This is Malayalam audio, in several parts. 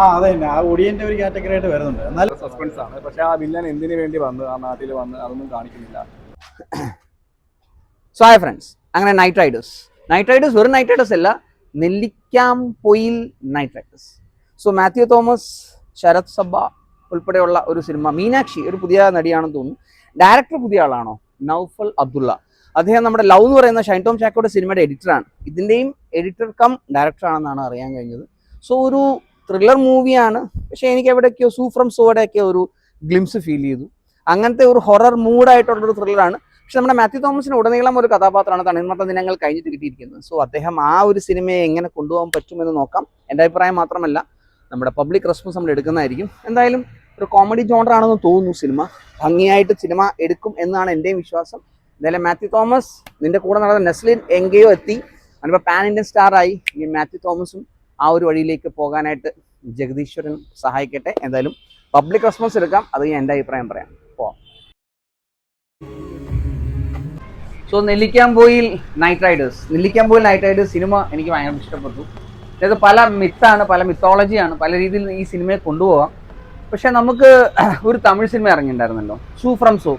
ആ അതെ തന്നെ. ആ ഒടിയന്റെ ഒരു കാറ്റഗറി ആയിട്ട് വരുന്നുണ്ട്. എന്നാലും സസ്പെൻസ് ആണ്. പക്ഷെ ആ വില്ലൻ എന്തിനു വേണ്ടി വന്ന് ആ നാട്ടിൽ വന്ന് അതൊന്നും കാണിക്കുന്നില്ല. സോ ഹായ് ഫ്രണ്ട്സ് അങ്ങനെ നൈറ്റ് റൈഡേഴ്സ് നൈറ്റ് റൈഡേഴ്സ് ഒരു നൈറ്റ് റൈഡേഴ്സ് അല്ല Nellikampoyil night riders so Mathew Thomas Sarath Sabha ഉൾപ്പെടെയുള്ള ഒരു സിനിമ മീനാക്ഷി ഒരു പുതിയ നടിയാണെന്ന് തോന്നുന്നു. ഡയറക്ടർ പുതിയ ആളാണോ? നൗഫൽ അബ്ദുള്ള. അദ്ദേഹം നമ്മുടെ ലവ് എന്ന് പറയുന്ന ഷൈൻ ടോം ചാക്കോയുടെ സിനിമയുടെ എഡിറ്ററാണ് ഇതിന്റെയും എഡിറ്റർ കം ഡയറക്ടർ ആണെന്നാണ് അറിയാൻ കഴിഞ്ഞത്. സോ ഒരു ത്രില്ലർ മൂവിയാണ് പക്ഷെ എനിക്ക് എവിടെയൊക്കെയോ സൂ ഫ്രം സോടെയൊക്കെ ഒരു ഗ്ലിംസ് ഫീൽ ചെയ്തു. അങ്ങനത്തെ ഒരു ഹൊറർ മൂഡായിട്ടുള്ളൊരു ത്രില്ലറാണ് പക്ഷെ നമ്മുടെ മാത്യു തോമസിന് ഉടനീളം ഒരു കഥാപാത്രമാണ് തണിമത്ത ദിനങ്ങൾ കഴിഞ്ഞിട്ട് കിട്ടിയിരിക്കുന്നത്. സോ അദ്ദേഹം ആ ഒരു സിനിമയെ എങ്ങനെ കൊണ്ടുപോകാൻ പറ്റുമെന്ന് നോക്കാം. എന്റെ അഭിപ്രായം മാത്രമല്ല നമ്മുടെ പബ്ലിക് റെസ്പോൺസ് നമ്മൾ എടുക്കുന്നതായിരിക്കും. എന്തായാലും ഒരു കോമഡി ജോണറാണെന്ന് തോന്നുന്നു സിനിമ. ഭംഗിയായിട്ട് സിനിമ എടുക്കും എന്നാണ് എന്റെയും വിശ്വാസം. എന്തായാലും മാത്യു തോമസ് നിന്റെ കൂടെ നടന്ന നെസ്ലിൻ എങ്കയോ എത്തി. അതിപ്പോൾ പാൻ ഇന്ത്യൻ സ്റ്റാറായി ഈ മാത്യു തോമസും ആ ഒരു വഴിയിലേക്ക് പോകാനായിട്ട് ജഗദീശ്വരൻ സഹായിക്കട്ടെ. എന്തായാലും പബ്ലിക് റെസ്പോൺസ് എടുക്കാം. അത് ഞാൻ എന്റെ അഭിപ്രായം പറയാം. പോവാം so Nellikampoyil night riders Nellikampoyil night riders cinema എനിക്ക് ഭയങ്കര ഇഷ്ടപ്പെട്ടു. അതായത് പല മിത്താണ് പല മിത്തോളജിയാണ് പല രീതിയിൽ ഈ സിനിമയെ കൊണ്ടുപോകാം പക്ഷെ നമുക്ക് ഒരു തമിഴ് സിനിമ ഇറങ്ങിയിട്ടുണ്ടായിരുന്നല്ലോ. സൂ ഫ്രം സോ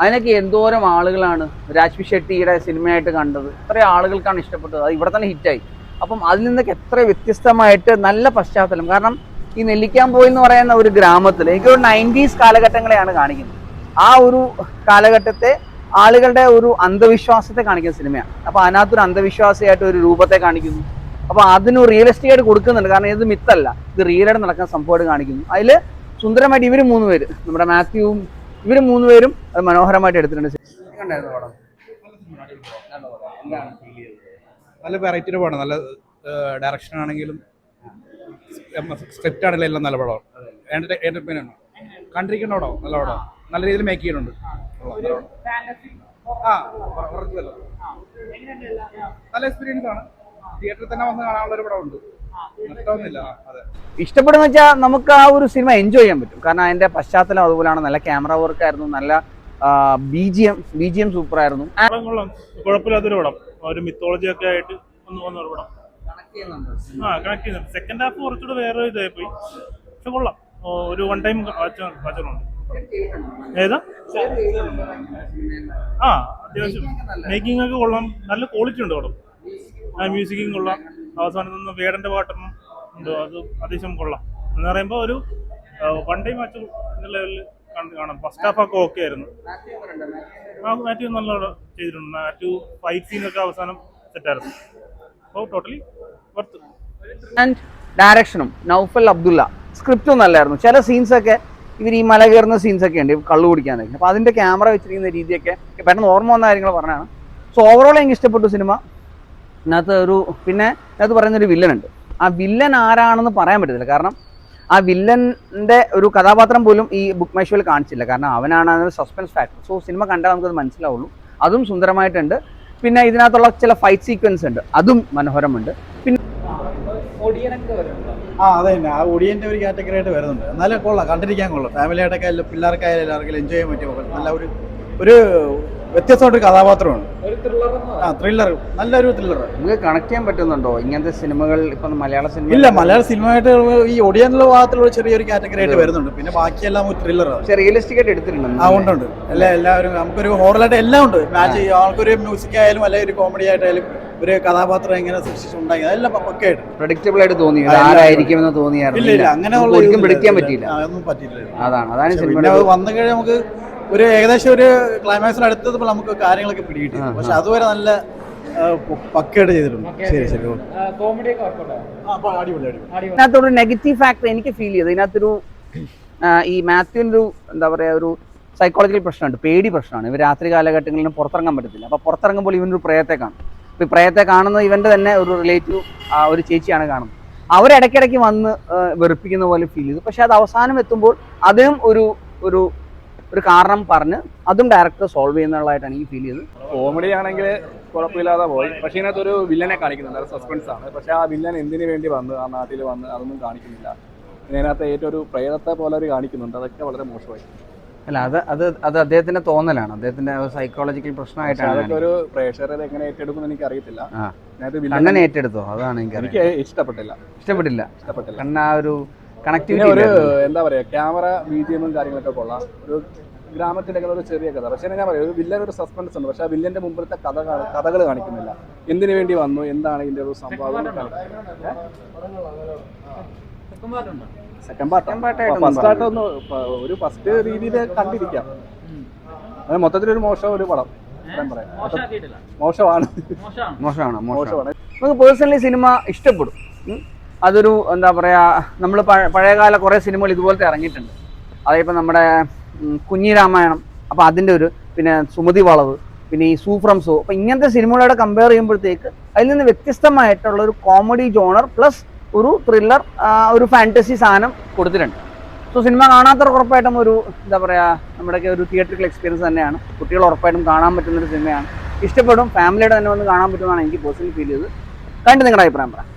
അതിനൊക്കെ എന്തോരം ആളുകളാണ് രാജ്വി ഷെട്ടിയുടെ സിനിമയായിട്ട് കണ്ടത്. ഇത്രയും ആളുകൾക്കാണ് ഇഷ്ടപ്പെട്ടത്. അത് ഇവിടെ തന്നെ ഹിറ്റായി അപ്പം അതിൽ നിന്നൊക്കെ എത്ര വ്യത്യസ്തമായിട്ട് നല്ല പശ്ചാത്തലം. കാരണം ഈ നെല്ലിക്കാംപോയി എന്ന് പറയുന്ന ഒരു ഗ്രാമത്തിൽ എനിക്ക് ഒരു നയന്റീസ് കാലഘട്ടങ്ങളെയാണ് കാണിക്കുന്നത്. ആ ഒരു കാലഘട്ടത്തെ ആളുകളുടെ ഒരു അന്ധവിശ്വാസത്തെ കാണിക്കുന്ന സിനിമയാണ്. അപ്പോൾ അതിനകത്തൊരു അന്ധവിശ്വാസിയായിട്ട് ഒരു രൂപത്തെ കാണിക്കുന്നു. അപ്പോൾ അതിന് റിയലിസ്റ്റിക് ആയിട്ട് കൊടുക്കുന്നുണ്ട്. കാരണം ഇത് മിത്തല്ല ഇത് റിയലായിട്ട് നടക്കുന്ന സംഭവമായിട്ട് കാണിക്കുന്നു. അതിൽ സുന്ദരമായിട്ട് ഇവർ മൂന്ന് പേര് നമ്മുടെ മാത്യുവും ഇവർ മൂന്ന് പേരും അത് മനോഹരമായിട്ട് എടുത്തിട്ടുണ്ട്. നല്ല വെറൈറ്റിയുടെ പടം നല്ല ഡയറക്ഷൻ ആണെങ്കിലും സ്ക്രിപ്റ്റ് ആണെങ്കിലും എല്ലാം നല്ല പടമാണ് എന്റർടൈൻമെന്റ് ആണ്. കണ്ടിരിക്കുന്ന പടം നല്ല പടം നല്ല രീതിയിൽ മേക്ക് ചെയ്യുന്നുണ്ട് നല്ല. ആ എക്സ്പീരിയൻസ് ആണ്. തിയേറ്ററിൽ തന്നെ വന്ന് കാണാനുള്ള ഒരു പടമുണ്ട് ഇഷ്ടപ്പെടുന്ന വെച്ചാൽ നമുക്ക് ആ ഒരു സിനിമ എൻജോയ് ചെയ്യാൻ പറ്റും. കാരണം അതിന്റെ പശ്ചാത്തലം അതുപോലെയാണ് നല്ല ക്യാമറ വർക്ക് ആയിരുന്നു. നല്ല B G M B G M super ആയിരുന്നു. കുഴപ്പമില്ലാത്തൊരു പടം. ഒരു മിത്തോളജി ഒക്കെ ആയിട്ട് ഒന്ന് വന്ന ഒരു പടം. ആ കണക്ട് ചെയ്യുന്നുണ്ട്. സെക്കൻഡ് ഹാഫ് കുറച്ചുകൂടെ വേറെ ഇതായി പോയി. പക്ഷെ കൊള്ളാം. ഒരു വൺ ടൈം വാച്ചറുണ്ട് ഏതാ? ആ അത്യാവശ്യം മേക്കിംഗ് ഒക്കെ കൊള്ളാം. നല്ല ക്വാളിറ്റി ഉണ്ട് അവിടെ ആ മ്യൂസിക്കും കൊള്ളാം. അവസാനം നിന്ന് വേടന്റെ പാട്ടൊന്നും ഉണ്ട്. അത് അത്യാവശ്യം കൊള്ളാം. എന്ന് പറയുമ്പോൾ ഒരു വൺ ടൈം വാച്ച് ലെവലിൽ കാണാം. ഫസ്റ്റ് ഹാഫ് ഒക്കെ ഓക്കെ ആയിരുന്നു. മാത്യു നല്ല ചെയ്തിട്ടുണ്ട്. മാത്യു ഫൈറ്റ് സീനൊക്കെ അവസാനം സെറ്റായിരുന്നു അപ്പോൾ ടോട്ടലി വർത്ത് ആൻഡ് ഡയറക്ഷനും നൗഫൽ അബ്ദുള്ള. സ്ക്രിപ്റ്റും നല്ലായിരുന്നു ചില സീൻസൊക്കെ ഇവർ ഈ മല കയറുന്ന സീൻസൊക്കെ ഉണ്ട്. കള്ളു കുടിക്കാനൊക്കെ അപ്പോൾ അതിന്റെ ക്യാമറ വെച്ചിരിക്കുന്ന രീതിയൊക്കെ പെട്ടെന്ന് ഓർമ്മ വന്ന കാര്യങ്ങൾ പറഞ്ഞാണ് സോ ഓവറോൾ എനിക്ക് ഇഷ്ടപ്പെട്ടു സിനിമ ഇതിനകത്ത് ഒരു പിന്നെ ഇതിനകത്ത് പറയുന്നൊരു വില്ലൻ ഉണ്ട്. ആ വില്ലൻ ആരാണെന്ന് പറയാൻ പറ്റത്തില്ല. കാരണം ആ വില്ലന്റെ ഒരു കഥാപാത്രം പോലും ഈ ബുക്ക് മൈഷോയിൽ കാണിച്ചില്ല. കാരണം അവനാണ് അതിന് സസ്പെൻസ് ഫാക്ടർ സോ സിനിമ കണ്ടാൽ നമുക്കത് മനസ്സിലാവുള്ളൂ. അതും സുന്ദരമായിട്ടുണ്ട്. പിന്നെ ഇതിനകത്തുള്ള ചില ഫൈറ്റ് സീക്വൻസ് ഉണ്ട്. അതും മനോഹരമുണ്ട്. പിന്നെ ആ അതെ തന്നെ. ആ ഒടിയന്റെ ഒരു കാറ്റഗറി ആയിട്ട് വരുന്നുണ്ട്. എന്നാലും കൊള്ളാം. കണ്ടിരിക്കാൻ കൊള്ളാം. ഫാമിലി ആയിട്ടൊക്കെ പിള്ളേർക്കായാലും എല്ലാവർക്കും എൻജോയ് ചെയ്യാൻ പറ്റിയ നല്ല ഒരു ഒരു വ്യത്യസ്തമായിട്ടൊരു കഥാപാത്രമാണ് ആ ത്രില്ലർ നല്ലൊരു ത്രില്ലർ നിങ്ങൾക്ക് കണക്ട് ചെയ്യാൻ പറ്റുന്നുണ്ടോ? ഇങ്ങനത്തെ സിനിമകൾ ഇപ്പൊ മലയാള സിനിമ ഇല്ല മലയാള സിനിമയായിട്ട് ഈ ഒടിയനുള്ള ഭാഗത്തുള്ള ചെറിയൊരു കാറ്റഗറി ആയിട്ട് വരുന്നുണ്ട്. പിന്നെ ബാക്കിയെല്ലാം ഒരു ത്രില്ലറാണ് റിയലിസ്റ്റിക് ആയിട്ട് എടുത്തിട്ടുണ്ട്. ആ ഉണ്ട് ഉണ്ട്. എല്ലാ എല്ലാവരും നമുക്കൊരു ഹോറലായിട്ട് എല്ലാം ഉണ്ട്. മാച്ച് ആൾക്കൊരു മ്യൂസിക് ആയാലും അല്ലെങ്കിൽ ഒരു കോമഡി ആയിട്ടായാലും ഒരു കഥാപാത്രം എങ്ങനെ സൃഷ്ടിച്ചുണ്ടാക്കി അതെല്ലാം പക്കയായിട്ട് പ്രഡിക്റ്റബിൾ ആയിട്ട്. തോന്നി ആരായിരിക്കും എന്ന് തോന്നിയായിരുന്നു? ഇല്ല ഇല്ല ഒരിക്കലും പിടിക്കാൻ പറ്റിയില്ല. അതൊന്നും പറ്റിയില്ല. അതാണ് അതാണ് സിനിമ പിന്നെ അത് വന്നു കഴിഞ്ഞാൽ നമുക്ക് ഒരു ഏകദേശം ഒരു ക്ലൈമാക്സിന് അടുത്തപ്പോൾ നമുക്ക് കാര്യങ്ങളൊക്കെ പിടികിട്ടി. പക്ഷെ അതുവരെ നല്ല പക്കയായിട്ട് ചെയ്തിട്ടുണ്ട്. ശരി ശരി ഇതിനകത്തൊരു നെഗറ്റീവ് ഫാക്ടർ എനിക്ക് ഫീൽ ചെയ്തു. ഇതിനകത്തൊരു ഈ മാത്യുവിന്റെ ഒരു എന്താ പറയുക ഒരു സൈക്കോളജിക്കൽ പ്രശ്നമുണ്ട്. പേടി പ്രശ്നമാണ്. ഇവർ രാത്രി കാലഘട്ടങ്ങളിൽ പുറത്തിറങ്ങാൻ പറ്റത്തില്ല. അപ്പോൾ പുറത്തിറങ്ങുമ്പോൾ ഇവനൊരു പ്രേയത്തെ കാണും. അപ്പോൾ ഈ പ്രയത്തെ കാണുന്ന ഇവന്റെ തന്നെ ഒരു റിലേറ്റീവ് ഒരു ചേച്ചിയാണ് കാണുന്നത്. അവരിടയ്ക്കിടയ്ക്ക് വന്ന് വെറുപ്പിക്കുന്ന പോലെ ഫീൽ ചെയ്തു. പക്ഷെ അത് അവസാനം എത്തുമ്പോൾ അതും ഒരു ഒരു ഒരു കാരണം പറഞ്ഞ് അതും ഡയറക്ടർ സോൾവ് ചെയ്യുന്നതായിട്ടാണ് ഈ ഫീൽ ചെയ്തത്. കോമഡി ആണെങ്കിൽ കുഴപ്പമില്ലാതെ പോയി. പക്ഷേ ഇതിനകത്ത് ഒരു വില്ലനെ കാണിക്കുന്നുണ്ട്. അത് സസ്പെൻസ് ആണ്. പക്ഷെ ആ വില്ലൻ എന്തിനു വേണ്ടി വന്ന് ആ നാട്ടിൽ വന്ന് അതൊന്നും കാണിക്കുന്നില്ല. ഇതിനകത്ത് ഏറ്റവും ഒരു പ്രേതത്തെ പോലെ ഒരു കാണിക്കുന്നുണ്ട്. അതൊക്കെ വളരെ മോശമായി. അല്ല അത് അത് അത് അദ്ദേഹത്തിന്റെ തോന്നലാണ്. അദ്ദേഹത്തിന്റെ സൈക്കോളജിക്കൽ പ്രശ്നമായിട്ടാണ് അതൊക്കെ ഒരു പ്രേക്ഷകരെ എങ്ങനെ ഏറ്റെടുക്കുന്നു എനിക്ക് അറിയത്തില്ല അങ്ങനെ ഏറ്റെടുത്തോ? അതാണ് എനിക്ക് ഇഷ്ടപ്പെട്ടില്ല. ഇഷ്ടപ്പെട്ടില്ല. ഇഷ്ടപ്പെട്ടില്ല. കണ്ണ ആ ഒരു കണക്ടിവിറ്റി ഒരു എന്താ പറയാ ക്യാമറ ബി ജി കാര്യങ്ങളൊക്കെ കൊള്ളാം. ഒരു ഗ്രാമത്തിന്റെ ഒരു ചെറിയ കഥ. പക്ഷേ ഞാൻ പറയാം ഒരു വില്ലൻ ഒരു സസ്പെൻസ് ഉണ്ട്. പക്ഷെ ആ വില്ലന്റെ മുമ്പിലത്തെ കഥ കഥകൾ കാണിക്കുന്നില്ല. എന്തിനു വേണ്ടി വന്നു? എന്താണ് ഇതിന്റെ ഒരു സംഭവം? സെക്കൻഡ് പാർട്ട് ഫസ്റ്റ് പാർട്ട് ഒന്ന് ഒരു ഫസ്റ്റ് രീതിയിൽ കണ്ടിരിക്കാം. അത് മൊത്തത്തിലൊരു മോശം ഒരു പടം. മോശമാണ്. മോശമാണ്. മോശമാണ് നമുക്ക് പേഴ്സണലി സിനിമ ഇഷ്ടപ്പെടും. അതൊരു എന്താ പറയുക നമ്മൾ പഴയകാല കുറേ സിനിമകൾ ഇതുപോലത്തെ ഇറങ്ങിയിട്ടുണ്ട്. അതായപ്പോൾ നമ്മുടെ കുഞ്ഞി രാമായണം അപ്പോൾ അതിന്റെ ഒരു പിന്നെ സുമതി വളവ് പിന്നെ ഈ സൂഫ്രം സോ അപ്പോൾ ഇങ്ങനത്തെ സിനിമകളോട് കമ്പയർ ചെയ്യുമ്പോഴത്തേക്ക് അതിൽ നിന്ന് വ്യത്യസ്തമായിട്ടുള്ള ഒരു കോമഡി ജോണർ പ്ലസ് ഒരു ത്രില്ലർ ഒരു ഫാന്റസി സാധനം കൊടുത്തിട്ടുണ്ട്. സോ സിനിമ കാണാത്തവർക്ക് ഉറപ്പായിട്ടും ഒരു എന്താ പറയുക നമ്മുടെയൊക്കെ ഒരു തിയേറ്ററിക്കൽ എക്സ്പീരിയൻസ് തന്നെയാണ്. കുട്ടികൾ ഉറപ്പായിട്ടും കാണാൻ പറ്റുന്നൊരു സിനിമയാണ്. ഇഷ്ടപ്പെടും ഫാമിലിയുടെ തന്നെ വന്ന് കാണാൻ പറ്റുമെന്നാണ് എനിക്ക് പേഴ്സണലി ഫീൽ ചെയ്തത്. കണ്ട് നിങ്ങളുടെ അഭിപ്രായം പറയാം